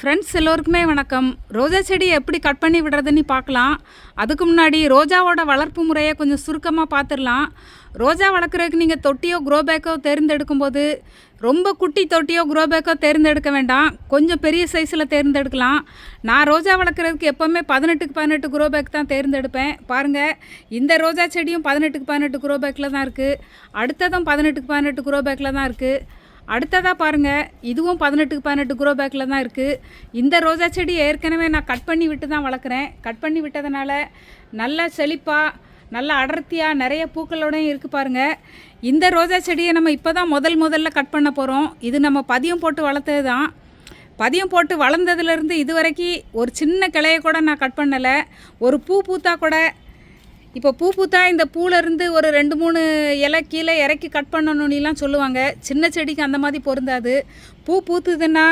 Friends எல்லோருக்குமே வணக்கம். ரோஜா செடி எப்படி கட் பண்ணி விடுறதுன்னு பார்க்கலாம். அதுக்கு முன்னாடி ரோஜாவோட வளர்ப்பு முறையை கொஞ்சம் சுருக்கமாக பார்த்துடலாம். ரோஜா வளர்க்குறதுக்கு நீங்கள் தொட்டியோ க்ரோ பேக்கோ தேர்ந்தெடுக்கும் போது ரொம்ப குட்டி தொட்டியோ க்ரோ பேக்கோ தேர்ந்தெடுக்க வேண்டாம். கொஞ்சம் பெரிய சைஸில் தேர்ந்தெடுக்கலாம். நான் ரோஜா வளர்க்குறதுக்கு எப்போவுமே பதினெட்டுக்கு பதினெட்டு க்ரோ பேக் தான் தேர்ந்தெடுப்பேன். பாருங்கள் இந்த ரோஜா செடியும் பதினெட்டுக்கு பதினெட்டு க்ரோ பேக்கில் தான் இருக்குது அடுத்ததும் பதினெட்டுக்கு பதினெட்டு க்ரோ பேக்கில் தான் இருக்குது அடுத்ததாக பாருங்கள் இதுவும் பதினெட்டுக்கு பதினெட்டு குரோ பேக்கில் தான் இருக்குது இந்த ரோஜா செடி ஏற்கனவே நான் கட் பண்ணி விட்டு தான் வளர்க்குறேன். கட் பண்ணி விட்டதுனால நல்லா செழிப்பாக நல்லா அடர்த்தியாக நிறைய பூக்களோடையும் இருக்குது பாருங்கள் இந்த ரோஜா செடியை நம்ம இப்போ தான் முதல் முதல்ல கட் பண்ண போகிறோம் இது நம்ம பதியம் போட்டு வளர்த்தது தான். பதியம் போட்டு வளர்ந்ததுலேருந்து இது வரைக்கும் ஒரு சின்ன கிளையை கூட நான் கட் பண்ணலை. ஒரு பூ பூத்தா கூட இப்போ பூ பூத்தா இந்த பூலேருந்து ஒரு ரெண்டு மூணு இலை கீழே இறக்கி கட் பண்ணணும்னுலாம் சொல்லுவாங்க. சின்ன செடிக்கு அந்த மாதிரி பொருந்தாது. பூ பூத்துதுன்னா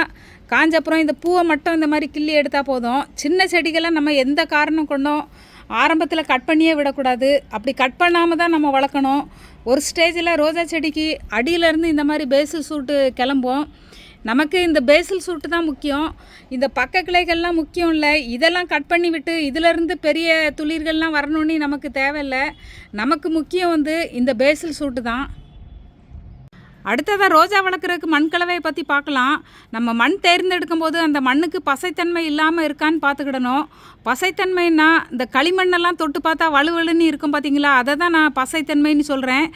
காஞ்சப்புறம் இந்த பூவை மட்டும் இந்த மாதிரி கிள்ளி எடுத்தால் போதும். சின்ன செடிகளை நம்ம எந்த காரணம் கொண்டோம் ஆரம்பத்தில் கட் பண்ணியே விடக்கூடாது. அப்படி கட் பண்ணாமல் தான் நம்ம வளர்க்கணும். ஒரு ஸ்டேஜில் ரோஜா செடிக்கு அடியிலேருந்து இந்த மாதிரி பேஸு சூட்டு கிளம்பும். நமக்கு இந்த பேசில் சூட்டு தான் முக்கியம். இந்த பக்க கிளைகள்லாம் முக்கியம் இல்லை இதெல்லாம் கட் பண்ணி விட்டு இதிலிருந்து பெரிய துளிர்கள்லாம் வரணும்னு நமக்கு தேவையில்லை. நமக்கு முக்கியம் வந்து இந்த பேசில் சூட்டு தான். அடுத்ததாக ரோஜா வளர்க்குறதுக்கு மண் கலவையை பற்றி பார்க்கலாம். நம்ம மண் தேர்ந்தெடுக்கும் போது அந்த மண்ணுக்கு பசைத்தன்மை இல்லாமல் இருக்கான்னு பார்த்துக்கிடணும். பசைத்தன்மைன்னா இந்த களிமண்ணெல்லாம் தொட்டு பார்த்தா வலுவலுன்னு இருக்கும் பார்த்தீங்களா? அதை தான் நான் பசைத்தன்மைன்னு சொல்கிறேன்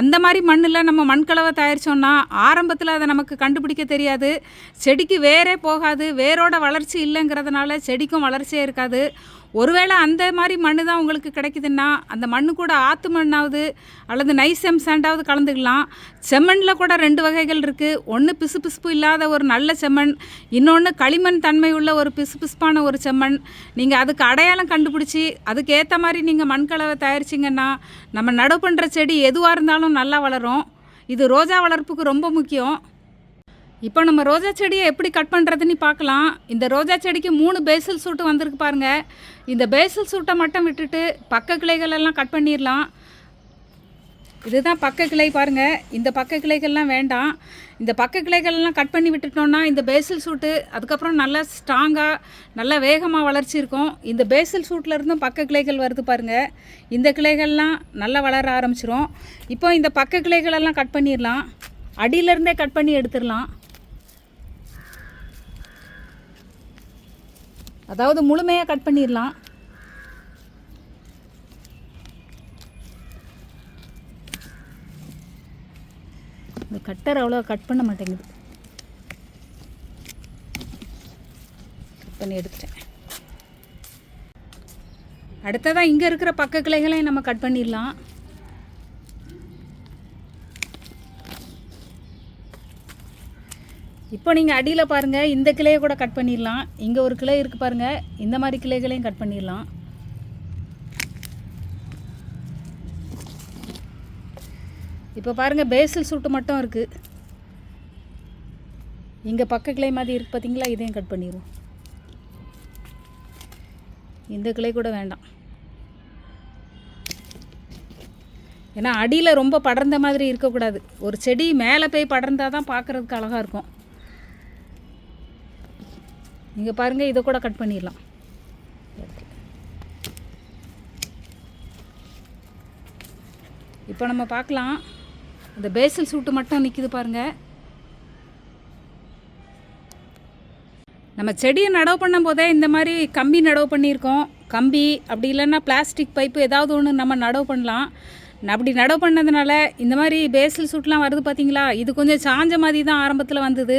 அந்த மாதிரி மண்ணில் நம்ம மண் கலவை தயாரித்தோம்னா ஆரம்பத்தில் அதை நமக்கு கண்டுபிடிக்க தெரியாது. செடிக்கு வேரே போகாது. வேரோட வளர்ச்சி இல்லைங்கிறதுனால செடிக்கும் வளர்ச்சியே இருக்காது. ஒருவேளை அந்த மாதிரி மண்ணு தான் உங்களுக்கு கிடைக்குதுன்னா அந்த மண்ணு கூட ஆற்று மண்ணாவது அல்லது நைசம் சாண்டாவது கலந்துக்கலாம். செம்மண்ணில் கூட ரெண்டு வகைகள் இருக்குது ஒன்று பிசு பிசுப்பு இல்லாத ஒரு நல்ல செம்மண் இன்னொன்று களிமண் தன்மை உள்ள ஒரு பிசு பிசுப்பான ஒரு செம்மண். நீங்கள் அதுக்கு அடையாளம் கண்டுபிடிச்சி அதுக்கேற்ற மாதிரி நீங்கள் மண்கலவை தயாரிச்சிங்கன்னா நம்ம நடவு பண்ணுற செடி எதுவாக இருந்தாலும் நல்லா வளரும். இது ரோஜா வளர்ப்புக்கு ரொம்ப முக்கியம். இப்போ நம்ம ரோஜா செடியை எப்படி கட் பண்ணுறதுன்னு பார்க்கலாம். இந்த ரோஜா செடிக்கு மூணு பேசில் சூட்டு வந்திருக்கு பாருங்க. இந்த பேசில் சூட்டை மட்டும் விட்டுட்டு பக்க கிளைகளெல்லாம் கட் பண்ணிடலாம். இதுதான் பக்க கிளை பாருங்கள் இந்த பக்க கிளைகள்லாம் வேண்டாம். இந்த பக்க கிளைகள்லாம் கட் பண்ணி விட்டுட்டோம்னா இந்த பேசில் சூட்டு அதுக்கப்புறம் நல்லா ஸ்ட்ராங்காக நல்லா வேகமாக வளர்ச்சி இருக்கும். இந்த பேசில் சூட்டில் இருந்தும் பக்க கிளைகள் வருது பாருங்கள் இந்த கிளைகள்லாம் நல்லா வளர ஆரம்பிச்சிரும். இப்போ இந்த பக்க கிளைகளெல்லாம் கட் பண்ணிடலாம். அடியிலேருந்தே கட் பண்ணி எடுத்துடலாம். அதாவது முழுமையாக கட் பண்ணிடலாம். இந்த கட்டர் அவ்வளோ கட் பண்ண மாட்டேங்குது. கட் பண்ணி எடுத்துட்டேன். அடுத்ததாக இங்கே இருக்கிற பக்க கிளைகளையும் நம்ம கட் பண்ணிடலாம். இப்போ நீங்கள் அடியில் பாருங்கள் இந்த கிளையை கூட கட் பண்ணிடலாம். இங்கே ஒரு கிளை இருக்குது பாருங்கள் இந்த மாதிரி கிளைகளையும் கட் பண்ணிடலாம். இப்போ பாருங்கள் பேசில் சூட்டு மட்டும் இருக்குது இங்கே பக்க கிளை மாதிரி இருக்குது பார்த்தீங்களா இதையும் கட் பண்ணிடுவோம். இந்த கிளை கூட வேண்டாம். ஏன்னா அடியில் ரொம்ப படர்ந்த மாதிரி இருக்கக்கூடாது. ஒரு செடி மேலே போய் படர்ந்தால் தான் பார்க்குறதுக்கு அழகாக இருக்கும். நீங்கள் பாருங்கள் இதை கூட கட் பண்ணிடலாம். இப்போ நம்ம பார்க்கலாம். இந்த பேசல் சூட்டு மட்டும் நிற்கிது பாருங்கள் நம்ம செடியை நடவு பண்ணும் போதே இந்த மாதிரி கம்பி நடவு பண்ணியிருக்கோம். கம்பி அப்படி இல்லைன்னா பிளாஸ்டிக் பைப்பு ஏதாவது ஒன்று நம்ம நடவு பண்ணலாம். அப்படி நடவு பண்ணதுனால இந்த மாதிரி பேசல் சூட்லாம் வருது பார்த்தீங்களா இது கொஞ்சம் சாஞ்ச மாதிரி தான் ஆரம்பத்தில் வந்தது.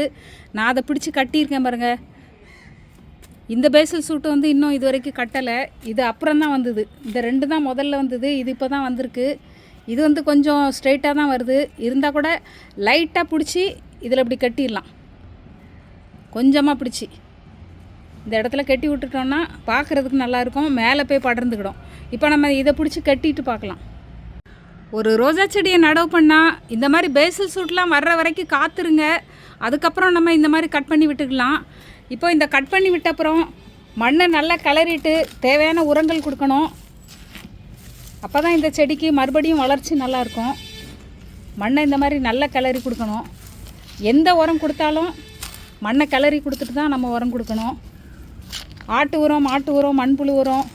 நான் அதை பிடிச்சி கட்டியிருக்கேன் பாருங்கள் இந்த பேசல் சூட்டு வந்து இன்னும் இது வரைக்கும் கட்டலை. இது அப்புறம் தான் வந்தது. இந்த ரெண்டு தான் முதல்ல வந்தது. இது இப்போ தான் வந்திருக்கு. இது வந்து கொஞ்சம் ஸ்ட்ரெயிட்டாக தான் வருது. இருந்தால் கூட லைட்டாக பிடிச்சி இதில் இப்படி கட்டிடலாம். கொஞ்சமாக பிடிச்சி. இந்த இடத்துல கட்டி விட்டுட்டோம்னா பார்க்குறதுக்கு நல்லாயிருக்கும் மேலே போய் படர்ந்துக்கிடும். இப்போ நம்ம இதை பிடிச்சி கட்டிட்டு பார்க்கலாம். ஒரு ரோஜா செடியை நடவு பண்ணால் இந்த மாதிரி பேசல் சூட்லாம் வர்ற வரைக்கும் காத்துருங்க. அதுக்கப்புறம் நம்ம இந்த மாதிரி கட் பண்ணி விட்டுக்கலாம். இப்போ இந்த கட் பண்ணி விட்ட அப்புறம் மண்ணை நல்லா கிளறிட்டு தேவையான உரங்கள் கொடுக்கணும். அப்போ தான் இந்த செடிக்கு மறுபடியும் வளர்ச்சி நல்லாயிருக்கும். மண்ணை இந்த மாதிரி நல்லா கிளறி கொடுக்கணும். எந்த உரம் கொடுத்தாலும் மண்ணை கிளறி கொடுத்துட்டு தான் நம்ம உரம் கொடுக்கணும். ஆட்டு உரம் மாட்டு உரம் மண்புழு உரம்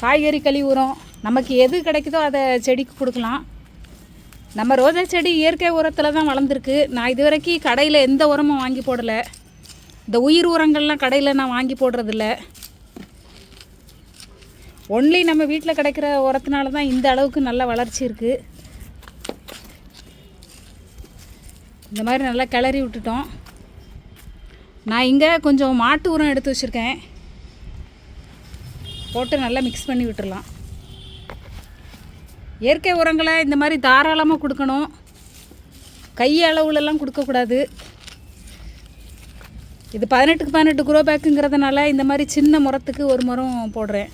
காய்கறி கழிவு உரம் நமக்கு எது கிடைக்குதோ அதை செடிக்கு கொடுக்கலாம். நம்ம ரோஜா செடி இயற்கை உரத்தில் தான் வளர்ந்துருக்கு. நான் இது வரைக்கும் கடையில் எந்த உரமும் வாங்கி போடலை. இந்த உயிர் உரங்கள்லாம் கடையில் நான் வாங்கி போடுறதில்ல. ஒன்லி நம்ம வீட்டில் கிடைக்கிற உரத்தினால தான் இந்த அளவுக்கு நல்ல வளர்ச்சி இருக்குது இந்த மாதிரி நல்லா கிளறி விட்டுட்டோம். நான் இங்கே கொஞ்சம் மாட்டு உரம் எடுத்து வச்சுருக்கேன். போட்டு நல்லா மிக்ஸ் பண்ணி விட்டுடலாம் இயற்கை உரங்களை இந்த மாதிரி தாராளமாக கொடுக்கணும். கை அளவுலலாம் கொடுக்கக்கூடாது. இது பதினெட்டுக்கு பதினெட்டு குரோ பேக்குங்கிறதுனால இந்த மாதிரி சின்ன முறத்துக்கு ஒரு முறம் போடுறேன்.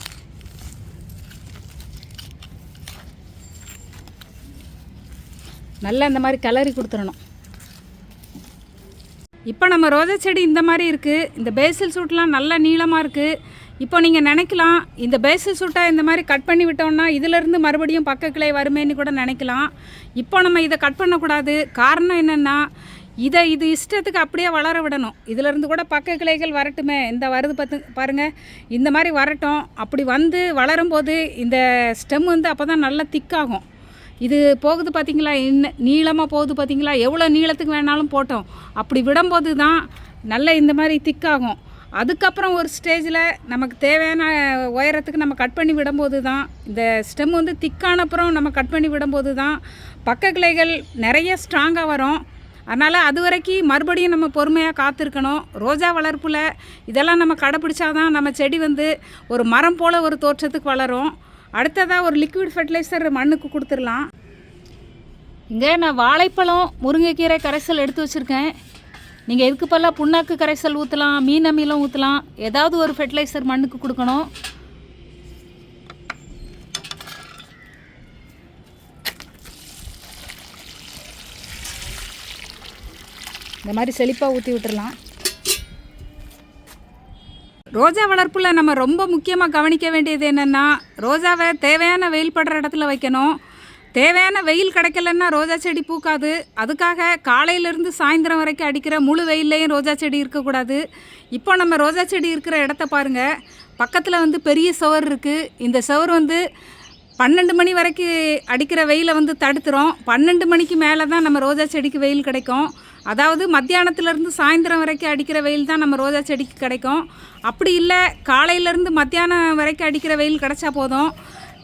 நல்லா இந்த மாதிரி கிளறி கொடுத்துடணும். இப்போ நம்ம ரோஜா செடி இந்த மாதிரி இருக்குது இந்த பேசில் சூட்லாம் நல்ல நீளமாக இருக்குது இப்போ நீங்கள் நினைக்கலாம் இந்த பேஸு சூட்டை இந்த மாதிரி கட் பண்ணி விட்டோம்னா இதிலேருந்து மறுபடியும் பக்க கிளை வருமேன்னு கூட நினைக்கலாம். இப்போ நம்ம இதை கட் பண்ணக்கூடாது. காரணம் என்னென்னா இதை இது இஷ்டத்துக்கு அப்படியே வளர விடணும். இதிலேருந்து கூட பக்க கிளைகள் வரட்டுமே. இந்த வருது பத்து பாருங்கள் இந்த மாதிரி வரட்டும். அப்படி வந்து வளரும்போது இந்த ஸ்டெம் வந்து அப்போ தான் நல்லா திக்காகும். இது போகுது பார்த்தீங்களா இன்ன நீளமாக போகுது பார்த்தீங்களா எவ்வளோ நீளத்துக்கு வேணாலும் போட்டோம். அப்படி விடும்போது தான் நல்ல இந்த மாதிரி திக்காகும். அதுக்கப்புறம் ஒரு ஸ்டேஜில் நமக்கு தேவையான உயரத்துக்கு நம்ம கட் பண்ணி விடும்போது தான் இந்த ஸ்டெம் வந்து திக்கான அப்புறம் நம்ம கட் பண்ணி விடும்போது தான் பக்க கிளைகள் நிறைய ஸ்ட்ராங்காக வரும். அதனால் அது வரைக்கும் மறுபடியும் நம்ம பொறுமையாக காத்திருக்கணும். ரோஜா வளர்ப்பில் இதெல்லாம் நம்ம கடைப்பிடிச்சாதான் நம்ம செடி வந்து ஒரு மரம் போல் ஒரு தோற்றத்துக்கு வளரும். அடுத்ததாக ஒரு லிக்விட் ஃபெர்டிலைசர் மண்ணுக்கு கொடுத்துடலாம். இங்கே நான் வாழைப்பழம் முருங்கைக்கீரை கரைசல் எடுத்து வச்சுருக்கேன். நீங்கள் இதுக்கு பதிலாக புண்ணாக்கு கரைசல் ஊற்றலாம் மீன் அமிலம் ஊற்றலாம் ஏதாவது ஒரு ஃபெர்டிலைசர் மண்ணுக்கு கொடுக்கணும். இந்த மாதிரி செழிப்பாக ஊற்றி விட்டுறலாம். ரோஜா வளர்ப்பில் நம்ம ரொம்ப முக்கியமாக கவனிக்க வேண்டியது என்னென்னா ரோஜாவை தேவையான வெயில் படுற இடத்துல வைக்கணும். தேவையான வெயில் கிடைக்கலன்னா ரோஜா செடி பூக்காது. அதுக்காக காலையிலேருந்து சாயந்தரம் வரைக்கும் அடிக்கிற முழு வெயில்லையும் ரோஜா செடி இருக்கக்கூடாது. இப்போ நம்ம ரோஜா செடி இருக்கிற இடத்த பாருங்கள் பக்கத்தில் வந்து பெரிய சுவர் இருக்குது இந்த சுவர் வந்து பன்னெண்டு மணி வரைக்கும் அடிக்கிற வெயிலை வந்து தடுத்துரும். பன்னெண்டு மணிக்கு மேலே தான் நம்ம ரோஜா செடிக்கு வெயில் கிடைக்கும். அதாவது மத்தியானத்துலேருந்து சாயந்தரம் வரைக்கும் அடிக்கிற வெயில் தான் நம்ம ரோஜா செடிக்கு கிடைக்கும். அப்படி இல்லை காலையிலேருந்து மத்தியானம் வரைக்கும் அடிக்கிற வெயில் கிடைச்சா போதும்.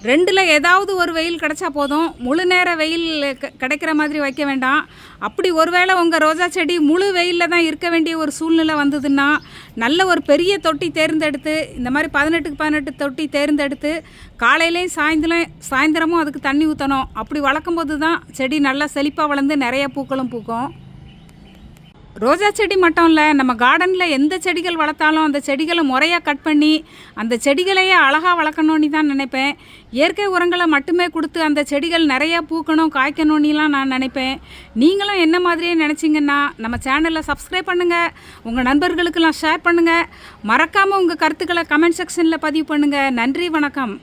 ரெண்டில் ஏதாவது ஒரு வெயில் கிடைச்சா போதும். முழு நேர வெயில் க- கிடைக்கிற மாதிரி வைக்க வேண்டாம். அப்படி ஒருவேளை உங்கள் ரோஜா செடி முழு வெயிலில் தான் இருக்க வேண்டிய ஒரு சூழ்நிலை வந்ததுன்னா நல்ல ஒரு பெரிய தொட்டி தேர்ந்தெடுத்து இந்த மாதிரி பதினெட்டுக்கு பதினெட்டு தொட்டி தேர்ந்தெடுத்து காலையிலையும் சாயந்தரம் சாயந்தரமும் அதுக்கு தண்ணி ஊற்றணும் அப்படி வளர்க்கும் போது தான் செடி நல்லா செழிப்பாக வளர்ந்து நிறைய பூக்களும் பூக்கும். ரோஜா செடி மட்டும் இல்லை நம்ம கார்டனில் எந்த செடிகள் வளர்த்தாலும் அந்த செடிகளை முறையாக கட் பண்ணி அந்த செடிகளையே அழகாக வளர்க்கணும்னு தான் நினைப்பேன். இயற்கை உரங்களை மட்டுமே கொடுத்து அந்த செடிகள் நிறையா பூக்கணும் காய்க்கணும்னுலாம் நான் நினைப்பேன். நீங்களும் என்ன மாதிரியே நினச்சிங்கன்னா நம்ம சேனலை சப்ஸ்கிரைப் பண்ணுங்கள் உங்கள் நண்பர்களுக்கெல்லாம் ஷேர் பண்ணுங்கள் மறக்காமல் உங்கள் கருத்துக்களை கமெண்ட் செக்ஷனில் பதிவு பண்ணுங்கள் நன்றி வணக்கம்.